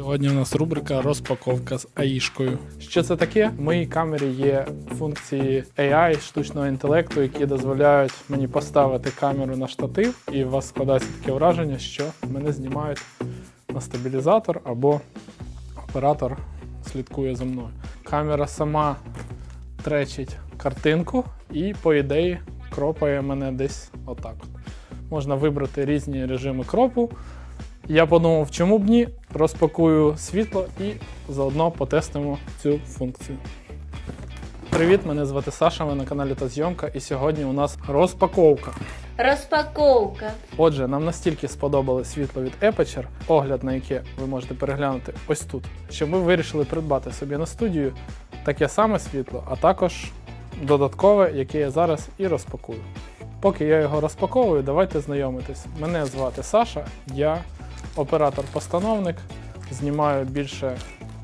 Сьогодні у нас рубрика розпаковка з аїшкою. Що це таке? В моїй камері є функції AI, штучного інтелекту, які дозволяють мені поставити камеру на штатив, і у вас складається таке враження, що мене знімають на стабілізатор або оператор слідкує за мною. Камера сама тречить картинку і, по ідеї, кропає мене десь отак. от. Можна вибрати різні режими кропу. Я подумав, чому б ні, розпакую світло і заодно потестимо цю функцію. Привіт, мене звати Саша, ви на каналі та зйомка, і сьогодні у нас розпаковка. Розпаковка. Отже, нам настільки сподобалось світло від Aperture, огляд на яке ви можете переглянути ось тут, що ми вирішили придбати собі на студію таке саме світло, а також додаткове, яке я зараз і розпакую. Поки я його розпаковую, давайте знайомитись. Мене звати Саша, я оператор-постановник, знімаю більше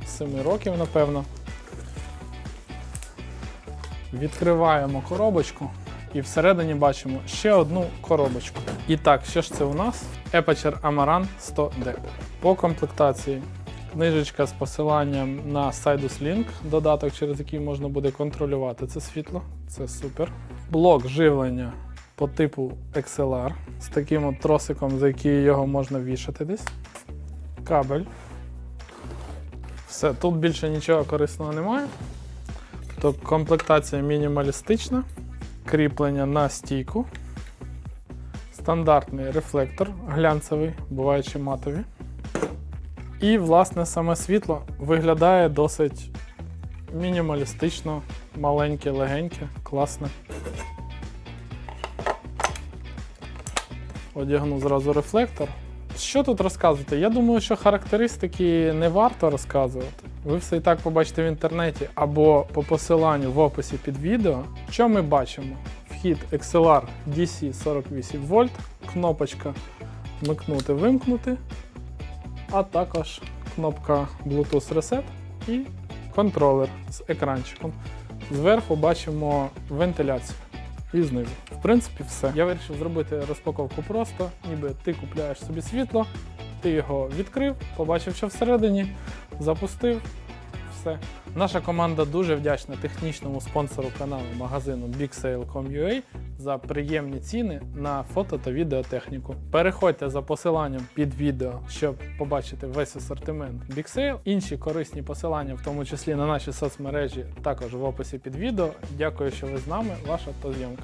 7 років, напевно. Відкриваємо коробочку і всередині бачимо ще одну коробочку. І так, що ж це у нас? Aperture Amaran 100D. По комплектації книжечка з посиланням на Sidus Link, додаток, через який можна буде контролювати це світло. Це супер. Блок живлення по типу XLR з таким от тросиком, за який його можна вішати десь. Кабель. Все, тут більше нічого корисного немає. Тобто комплектація мінімалістична, кріплення на стійку, стандартний рефлектор глянцевий, буваючи матові. І, власне, саме світло виглядає досить мінімалістично, маленьке, легеньке, класне. Одягну зразу рефлектор. Що тут розказувати? Я думаю, що характеристики не варто розказувати. Ви все і так побачите в інтернеті або по посиланню в описі під відео. Що ми бачимо? Вхід XLR DC 48 вольт, кнопочка вмикнути вимкнути, а також кнопка Bluetooth Reset і контролер з екранчиком. Зверху бачимо вентиляцію і знизу. В принципі, все. Я вирішив зробити розпаковку просто, ніби ти купляєш собі світло, ти його відкрив, побачив, що всередині, запустив. Все. Наша команда дуже вдячна технічному спонсору каналу магазину BigSale.com.ua за приємні ціни на фото та відеотехніку. Переходьте за посиланням під відео, щоб побачити весь асортимент BigSale. Інші корисні посилання, в тому числі на наші соцмережі, також в описі під відео. Дякую, що ви з нами. Ваша зйомка.